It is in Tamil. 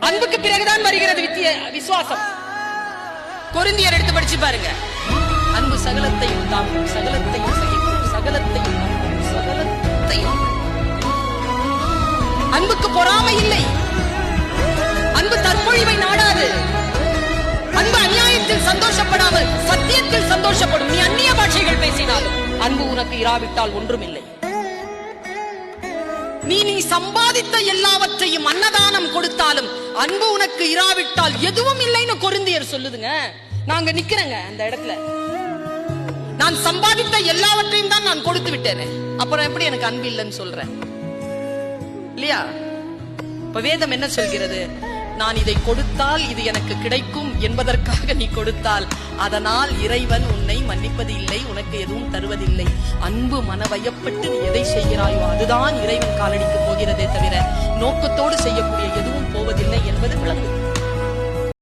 அன்புக்கு பிறகுதான் வருகிறது வித்திய விசுவாசம். கொருந்தியர் எடுத்து படிச்சு பாருங்க. அன்பு சகலத்தையும் தாங்கும் சகலத்தையும் சகிக்கும் சகலத்தையும் சகலத்தையும். அன்புக்கு பொறாமை இல்லை. அன்பு தற்பொழிவை நாடாது. அன்பு அநியாயத்தில் சந்தோஷப்படாமல் சத்தியத்தில் சந்தோஷப்படும். நீ அந்நிய பாஷைகள் பேசினாலும் அன்பு உனக்கு இராவிட்டால் ஒன்றுமில்லை. நீ நீ சம்பாதித்த எல்லாவற்றையும் அன்னதானம் அன்பு உனக்கு இராவிட்டால் எதுவும் இல்லைன்னு கொருந்தியர் சொல்லுதுங்க. நாங்க நிக்கிறேங்க அந்த இடத்துல. நான் சம்பாதித்த எல்லாவற்றையும் தான் நான் கொடுத்து விட்டேனே. அப்புறம் எப்படி எனக்கு அன்பு இல்லைன்னு சொல்றேன் இல்லையா? இப்ப வேதம் என்ன சொல்கிறது? நான் இதை கொடுத்தால் இது எனக்கு கிடைக்கும் என்பதற்காக நீ கொடுத்தால் அதனால் இறைவன் உன்னை மன்னிப்பது இல்லை உனக்கு எதுவும் தருவதில்லை. அன்பு மனவயப்பட்டு நீ எதை செய்கிறாயோ அதுதான் இறைவன் காலடிக்கு போகிறதே தவிர நோக்கத்தோடு செய்யக்கூடிய எதுவும்